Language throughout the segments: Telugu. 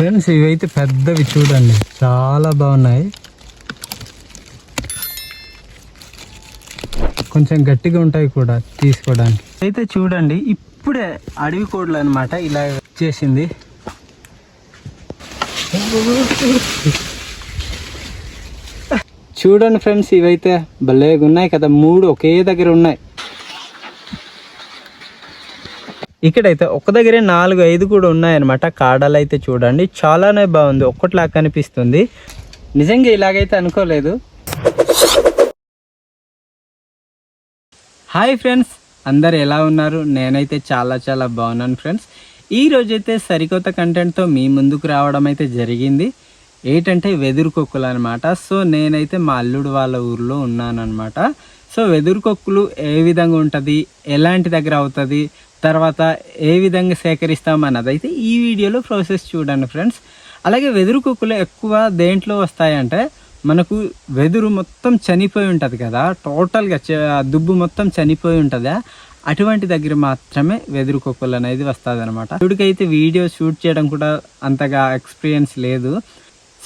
ఫ్రెండ్స్ ఇవైతే పెద్దవి చూడండి చాలా బాగున్నాయి. కొంచెం గట్టిగా ఉంటాయి కూడా తీసుకోవడానికి. అయితే చూడండి ఇప్పుడే అడవి కోడలు అనమాట ఇలా చేసింది. చూడండి ఫ్రెండ్స్ ఇవైతే భలేగా ఉన్నాయి కదా మూడు ఒకే దగ్గర ఉన్నాయి. ఇక్కడైతే ఒక దగ్గరే నాలుగు ఐదు కూడా ఉన్నాయన్నమాట. కాడలు అయితే చూడండి. చాలానే బాగుంది. ఒక్కట్లా కనిపిస్తుంది. నిజంగా ఇలాగైతే అనుకోలేదు. Hi friends. అందరు ఎలా ఉన్నారు? నేనైతే చాలా చాలా బాగున్నాను ఫ్రెండ్స్. ఈ రోజైతే సరికొత్త కంటెంట్తో మీ ముందుకు రావడం అయితే జరిగింది. ఏంటంటే వెదురు కొక్కులు అనమాట సో నేనైతే మా అల్లుడు వాళ్ళ ఊర్లో ఉన్నానమాట సో వెదురు కొక్కులు ఏ విధంగా ఉంటుంది? ఎలాంటి దగ్గర అవుతుంది? తర్వాత ఏ విధంగా సేకరిస్తాం అన్నదైతే ఈ వీడియోలో ప్రాసెస్ చూడండి ఫ్రెండ్స్. అలాగే వెదురు కుక్కలు ఎక్కువ దేంట్లో వస్తాయంటే మనకు వెదురు మొత్తం చనిపోయి ఉంటుంది కదా. టోటల్గా చ- దుబ్బు మొత్తం చనిపోయి ఉంటుందా? అటువంటి దగ్గర మాత్రమే వెదురు కుక్కలు అనేది వస్తుంది అనమాట ఇప్పటికైతే వీడియో షూట్ చేయడం కూడా అంతగా ఎక్స్పీరియన్స్ లేదు.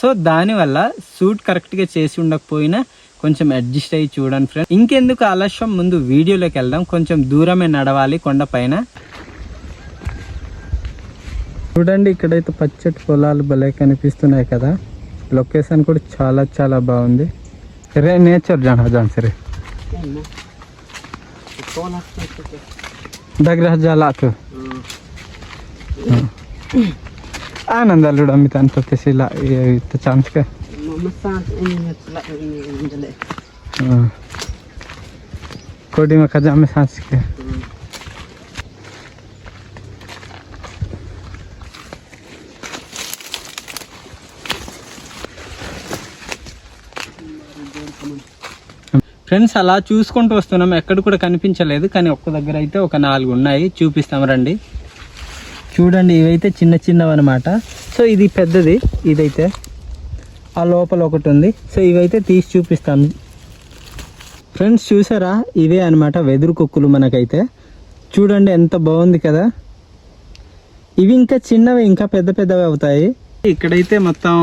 సో దానివల్ల షూట్ కరెక్ట్గా చేసి ఉండకపోయినా కొంచెం అడ్జస్ట్ అయ్యి చూడండి ఫ్రెండ్ ఇంకెందుకు ఆలస్యం? ముందు వీడియోలోకి వెళ్దాం. కొంచెం దూరమే నడవాలి కొండ పైన. చూడండి ఇక్కడైతే పచ్చటి పొలాలు భలే కనిపిస్తున్నాయి కదా. లొకేషన్ కూడా చాలా చాలా బాగుంది. రే నేచర్ జానా జాన్ సరే. దగ్గర జాలాకు ఆనంద అల్లుడు అమ్మితే అంత తెసిలా ఛాన్స్గా कोडी में खजा में सांस के ఫ్రెండ్స్ అలా చూసుకుంటూ వస్తున్నాం ఎక్కడ కూడా కనిపించలేదు కానీ ఒక్క దగ్గర అయితే ఒక నాలుగు ఉన్నాయి చూపిస్తాం రండి చూడండి ఇవైతే చిన్న చిన్నవి అనమాట సో ఇది పెద్దది ఇదైతే ఆ లోపల ఒకటి ఉంది. సో ఇవైతే తీసి చూపిస్తాను ఫ్రెండ్స్ చూసారా? ఇవే అనమాట వెదురు కుక్కులు మనకైతే. చూడండి ఎంత బాగుంది కదా. ఇవి ఇంకా చిన్నవి ఇంకా పెద్ద పెద్దవి అవుతాయి. ఇక్కడైతే మొత్తం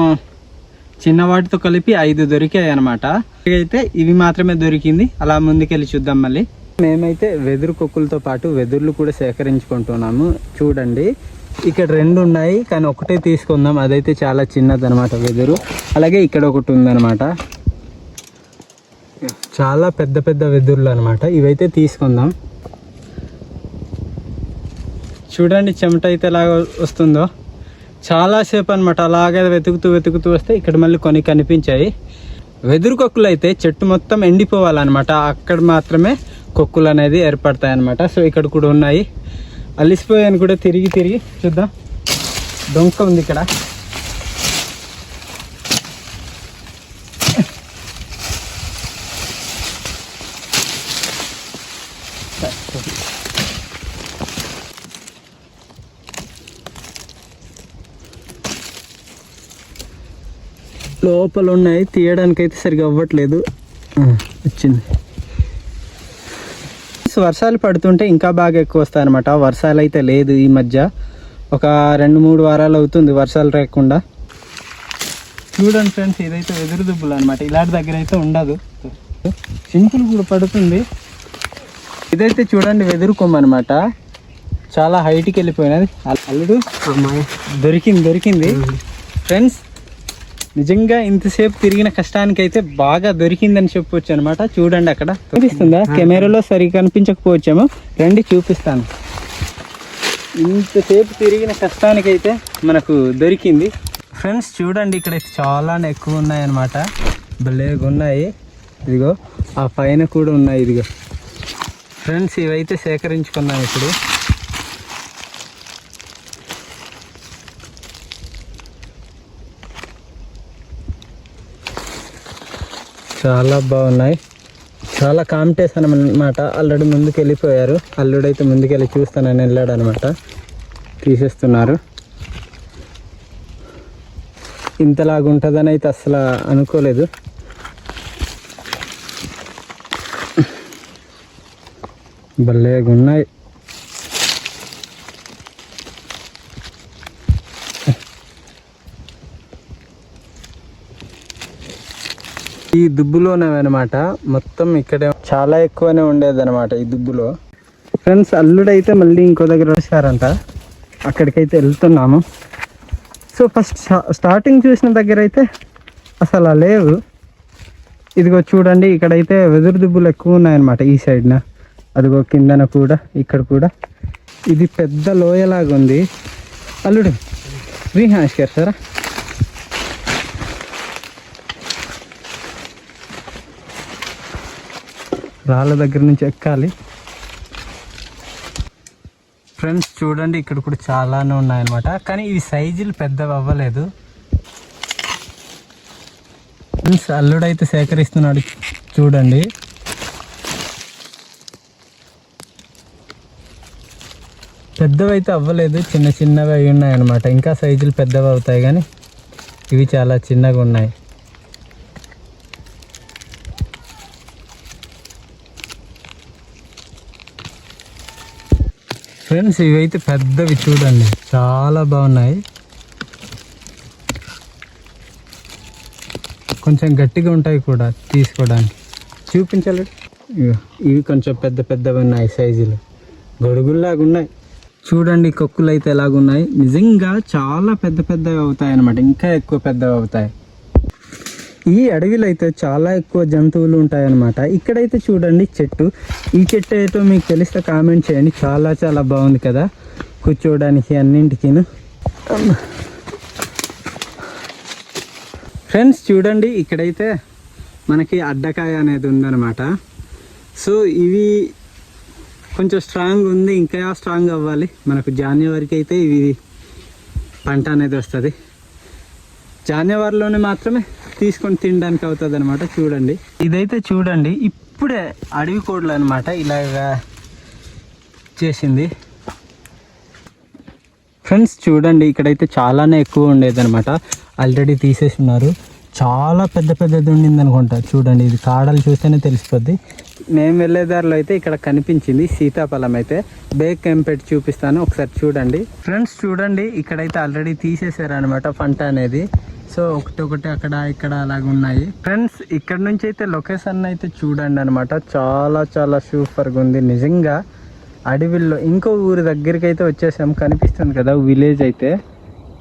చిన్న వాటితో కలిపి ఐదు దొరికాయి అనమాట అయితే ఇవి మాత్రమే దొరికింది. అలా ముందుకెళ్ళి చూద్దాం మళ్ళీ. మేమైతే వెదురు కుక్కులతో పాటు వెదుర్లు కూడా సేకరించుకుంటున్నాము. చూడండి. ఇక్కడ రెండు ఉన్నాయి కానీ ఒకటే తీసుకుందాం. అదైతే చాలా చిన్నది అనమాట వెదురు. అలాగే ఇక్కడ ఒకటి ఉందన్నమాట. చాలా పెద్ద పెద్ద వెదురులు అనమాట ఇవైతే తీసుకుందాం. చూడండి చెమట అయితే ఎలా వస్తుందో. చాలాసేపు అనమాట అలాగే వెతుకుతూ వెతుకుతూ వస్తే ఇక్కడ మళ్ళీ కొన్ని కనిపించాయి. వెదురు కొక్కులు అయితే చెట్టు మొత్తం ఎండిపోవాలన్నమాట. అక్కడ మాత్రమే కొక్కులు అనేది ఏర్పడతాయి అనమాట సో ఇక్కడ కూడా ఉన్నాయి. అలిసిపోయాను కూడా తిరిగి తిరిగి చూద్దాం. డొంక ఉంది ఇక్కడ. లోపల ఉన్నాయి తీయడానికి అయితే సరిగా అవ్వట్లేదు వచ్చింది. వర్షాలు పడుతుంటే ఇంకా బాగా ఎక్కువ వస్తాయి అనమాట వర్షాలు అయితే లేదు ఈ మధ్య. ఒక రెండు మూడు వారాలు అవుతుంది వర్షాలు రాకుండా. చూడండి ఫ్రెండ్స్ ఇదైతే వెదురు దుబ్బులు అనమాట ఇలాంటి దగ్గర అయితే ఉండదు. సింపుల్ కూడా పడుతుంది. ఇదైతే చూడండి వెదురు కొమ్మ అనమాట చాలా హైట్కి వెళ్ళిపోయినది. అల్- అల్లుడు దొరికింది దొరికింది. ఫ్రెండ్స్ నిజంగా ఇంతసేపు తిరిగిన కష్టానికి అయితే బాగా దొరికిందని చెప్పొచ్చు అనమాట చూడండి అక్కడ. కనిపిస్తుందా? కెమెరాలో సరిగా కనిపించకపోవచ్చేమో. రండి చూపిస్తాను. ఇంతసేపు తిరిగిన కష్టానికైతే మనకు దొరికింది. ఫ్రెండ్స్ చూడండి ఇక్కడ చాలా ఎక్కువ ఉన్నాయి అనమాట భలేగా ఉన్నాయి. ఇదిగో ఆ పైన కూడా ఉన్నాయి ఇదిగో. ఫ్రెండ్స్ ఇవైతే సేకరించుకున్నాం ఇప్పుడు. చాలా బాగున్నాయి. చాలా కాంపిటీషన్ అనమాట అల్లుడు ముందుకు వెళ్ళిపోయారు అల్లుడు అయితే ముందుకెళ్ళి చూస్తానని వెళ్ళాడు అనమాట తీసేస్తున్నారు. ఇంతలాగా ఉంటుందని అయితే అసలు అనుకోలేదు. భలేగా ఉన్నాయి ఈ దుబ్బులోనే అనమాట మొత్తం ఇక్కడే చాలా ఎక్కువనే ఉండేది అనమాట ఈ దుబ్బులో. ఫ్రెండ్స్ అల్లుడైతే మళ్ళీ ఇంకో దగ్గర వచ్చారంట. అక్కడికైతే వెళ్తున్నాము. సో ఫస్ట్ స్టార్టింగ్ చూసిన దగ్గర అయితే అసలు లేవు. ఇదిగో చూడండి ఇక్కడైతే వెదురు దుబ్బులు ఎక్కువ ఉన్నాయన్నమాట ఈ సైడ్న. అదిగో కిందన కూడా ఇక్కడ కూడా. ఇది పెద్ద లోయలాగా ఉంది అల్లుడు రీహాష్ గారు సారా? రాళ్ళ దగ్గర నుంచి ఎక్కాలి. ఫ్రెండ్స్ చూడండి ఇక్కడ కూడా చాలానే ఉన్నాయన్నమాట. కానీ ఇవి సైజులు పెద్దవి అవ్వలేదు. ఫ్రెండ్స్ అల్లుడైతే సేకరిస్తున్నాడు చూడండి. పెద్దవి అయితే అవ్వలేదు చిన్న చిన్నవి అయి ఉన్నాయి అనమాట ఇంకా సైజులు పెద్దవి అవుతాయి కానీ ఇవి చాలా చిన్నగా ఉన్నాయి. ఫ్రెండ్స్ ఇవైతే పెద్దవి చూడండి చాలా బాగున్నాయి. కొంచెం గట్టిగా ఉంటాయి కూడా తీసుకోవడానికి. చూపించాలి. ఇవి కొంచెం పెద్ద పెద్దవి ఉన్నాయి సైజులు. గొడుగుల్లాగా ఉన్నాయి. చూడండి కొక్కులు అయితే ఎలాగున్నాయి. నిజంగా చాలా పెద్ద పెద్దవి అవుతాయి అన్నమాట ఇంకా ఎక్కువ పెద్దవి అవుతాయి. ఈ అడవిలో అయితే చాలా ఎక్కువ జంతువులు ఉంటాయన్నమాట. ఇక్కడైతే చూడండి చెట్టు. ఈ చెట్టు అయితే మీకు తెలిస్తే కామెంట్ చేయండి. చాలా చాలా బాగుంది కదా. కూర్చోవడానికి అన్నింటికీను. ఫ్రెండ్స్ చూడండి ఇక్కడైతే మనకి అడ్డకాయ అనేది ఉందన్నమాట. సో ఇవి కొంచెం స్ట్రాంగ్ ఉంది. ఇంకా స్ట్రాంగ్ అవ్వాలి. మనకు జాన్యువరికి అయితే ఇవి పంట అనేది వస్తుంది. జాన్యువరిలోనే మాత్రమే తీసుకొని తినడానికి అవుతుంది అనమాట చూడండి. ఇదైతే చూడండి ఇప్పుడే అడవి కోడలు అనమాట ఇలాగా చేసింది. ఫ్రెండ్స్ చూడండి ఇక్కడైతే చాలానే ఎక్కువ ఉండేది అనమాట ఆల్రెడీ తీసేసి ఉన్నారు. చాలా పెద్ద పెద్దది ఉండింది అనుకుంటా చూడండి ఇది కాడలు చూస్తేనే తెలిసిపోద్ది. మేము వెళ్ళే దారిలో అయితే ఇక్కడ కనిపించింది సీతాఫలం అయితే. బేక్ ఏం పెట్టి చూపిస్తాను. ఒకసారి చూడండి. ఫ్రెండ్స్ చూడండి ఇక్కడైతే ఆల్రెడీ తీసేసారు అనమాట పంట అనేది. సో ఒకటి ఒకటి అక్కడ ఇక్కడ అలాగ ఉన్నాయి. ఫ్రెండ్స్ ఇక్కడ నుంచి అయితే లొకేషన్ అయితే చూడండి అనమాట చాలా చాలా సూపర్గా ఉంది. నిజంగా అడవిల్లో ఇంకో ఊరి దగ్గరికి అయితే వచ్చేసాం. కనిపిస్తుంది కదా విలేజ్ అయితే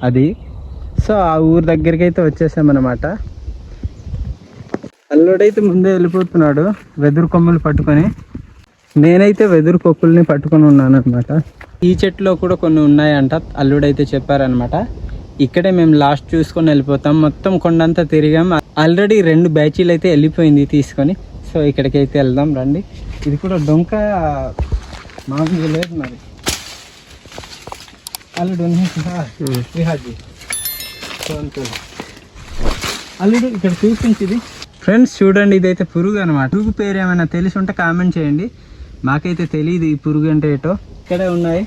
అది. సో ఆ ఊరి దగ్గరికి అయితే వచ్చేసాం అనమాట అల్లుడైతే ముందే వెళ్ళిపోతున్నాడు వెదురు కొమ్మలు పట్టుకొని. నేనైతే వెదురు కొక్కుల్ని పట్టుకొని ఉన్నాను అనమాట ఈ చెట్లో కూడా కొన్ని ఉన్నాయంట అల్లుడైతే చెప్పారనమాట ఇక్కడే మేము లాస్ట్ చూసుకొని వెళ్ళిపోతాం. మొత్తం కొండంతా తిరిగాం. ఆల్రెడీ రెండు బ్యాచీలు అయితే వెళ్ళిపోయింది తీసుకొని. సో ఇక్కడికి అయితే వెళ్దాం రండి. ఇది కూడా డొంక మామూలుగా లేదు మరి. అల్లుడు విహాజీ. అల్లుడు ఇక్కడ చూపించింది. ఫ్రెండ్స్ చూడండి ఇదైతే పురుగు అనమాట పురుగు పేరు ఏమైనా తెలిసి ఉంటే కామెంట్ చేయండి. మాకైతే తెలియదు ఈ పురుగు అంటే ఏటో. ఇక్కడే ఉన్నాయి.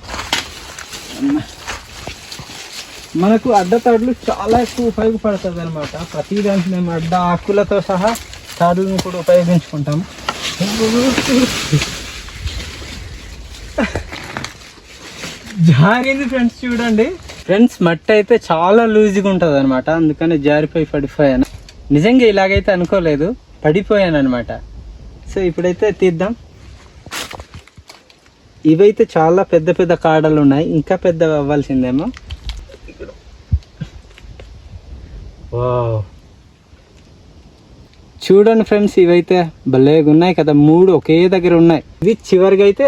మనకు అడ్డ తాడులు చాలా ఎక్కువ ఉపయోగపడుతుంది అనమాట ప్రతి దానికి మేము అడ్డ ఆకులతో సహా తాడులను కూడా ఉపయోగించుకుంటాం జారింది ఫ్రెండ్స్ చూడండి. ఫ్రెండ్స్ మట్టి అయితే చాలా లూజ్గా ఉంటుంది అనమాట అందుకని జారిపోయి పడిపోయాను. నిజంగా ఇలాగైతే అనుకోలేదు. పడిపోయాను అనమాట సో ఇప్పుడైతే తీద్దాం. ఇవైతే చాలా పెద్ద పెద్ద కాడలు ఉన్నాయి. ఇంకా పెద్దవి అవ్వాల్సిందేమో. చూడండి ఫ్రెండ్స్ ఇవైతే భలేగా ఉన్నాయి కదా మూడు ఒకే దగ్గర ఉన్నాయి. ఇది చివరిగా అయితే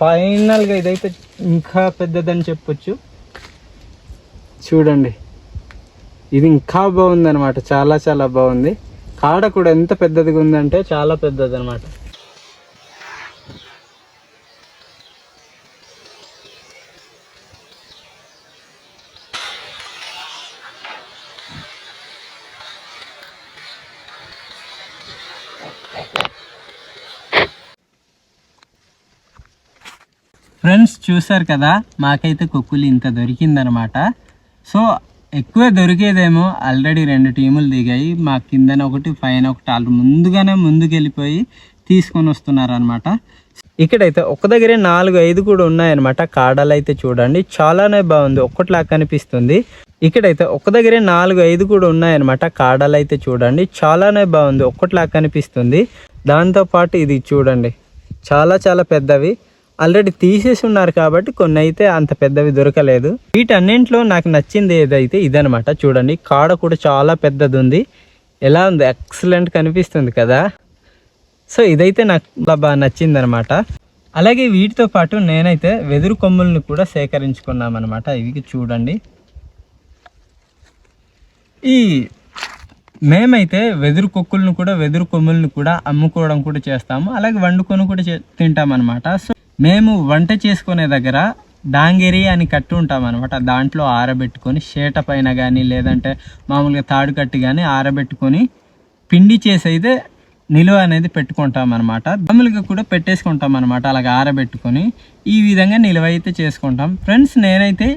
ఫైనల్గా ఇదైతే ఇంకా పెద్దదని చెప్పొచ్చు. చూడండి. ఇది ఇంకా బాగుంది అనమాట చాలా చాలా బాగుంది. కాడ కూడా ఎంత పెద్దదిగా ఉందంటే చాలా పెద్దది ఫ్రెండ్స్ చూసారు కదా మాకైతే కుక్కులు ఇంత దొరికిందనమాట. సో ఎక్కువ దొరికేదేమో ఆల్రెడీ రెండు టీములు దిగాయి. మా కిందన ఒకటి పైన ఒకటి వాళ్ళు ముందుగానే ముందుకెళ్ళిపోయి తీసుకొని వస్తున్నారు అనమాట ఇక్కడైతే ఒక దగ్గరే నాలుగు ఐదు కూడా ఉన్నాయన్నమాట కాడలు అయితే చూడండి చాలానే బాగుంది. ఒక్కటిలా కనిపిస్తుంది. ఇక్కడైతే ఒక దగ్గరే నాలుగు ఐదు కూడా ఉన్నాయన్నమాట కాడలు అయితే చూడండి చాలానే బాగుంది. ఒక్కట్లా కనిపిస్తుంది. దాంతోపాటు ఇది చూడండి చాలా చాలా పెద్దవి. ఆల్రెడీ తీసేసి ఉన్నారు కాబట్టి కొన్ని అయితే అంత పెద్దవి దొరకలేదు. వీటన్నింటిలో నాకు నచ్చింది ఏదైతే ఇదనమాట చూడండి కాడ కూడా చాలా పెద్దది ఉంది ఎలా ఉంది? ఎక్సలెంట్ కనిపిస్తుంది కదా. సో ఇదైతే నాకు చాలా బాగా నచ్చింది అనమాట అలాగే వీటితో పాటు నేనైతే వెదురు కొమ్ములను కూడా సేకరించుకున్నామన్నమాట. ఇవి చూడండి. ఈ మేమైతే వెదురు కొక్కులను కూడా వెదురు కొమ్ములను కూడా అమ్ముకోవడం కూడా చేస్తాము. అలాగే వండుకొని కూడా చే తింటాం అనమాట సో మేము వంట చేసుకునే దగ్గర డాంగిరి అని కట్టి ఉంటాం అనమాట దాంట్లో ఆరబెట్టుకొని షేట పైన కానీ లేదంటే మామూలుగా తాడు కట్టి కానీ ఆరబెట్టుకొని పిండి చేసి అయితే నిలువ అనేది పెట్టుకుంటాం అనమాట మామూలుగా కూడా పెట్టేసుకుంటాం అనమాట అలాగ ఆరబెట్టుకొని ఈ విధంగా నిలువ అయితే చేసుకుంటాం. ఫ్రెండ్స్ నేనైతే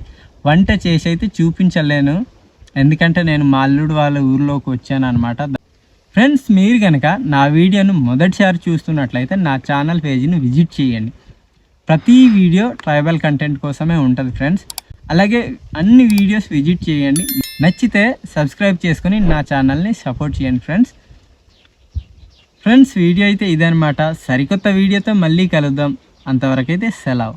వంట చేసి అయితే చూపించలేను. ఎందుకంటే నేను మా అల్లుడు వాళ్ళ ఊర్లోకి వచ్చాను అనమాట ఫ్రెండ్స్ మీరు కనుక నా వీడియోను మొదటిసారి చూస్తున్నట్లయితే నా ఛానల్ పేజీని విజిట్ చేయండి. ప్రతి వీడియో ట్రైబల్ కంటెంట్ కోసమే ఉంటుంది ఫ్రెండ్స్. అలాగే అన్ని వీడియోస్ విజిట్ చేయండి. నచ్చితే సబ్స్క్రైబ్ చేసుకొని నా ఛానల్ని సపోర్ట్ చేయండి ఫ్రెండ్స్. ఫ్రెండ్స్ వీడియో అయితే ఇదనమాట సరికొత్త వీడియోతో మళ్ళీ కలుద్దాం. అంతవరకైతే సెలవు.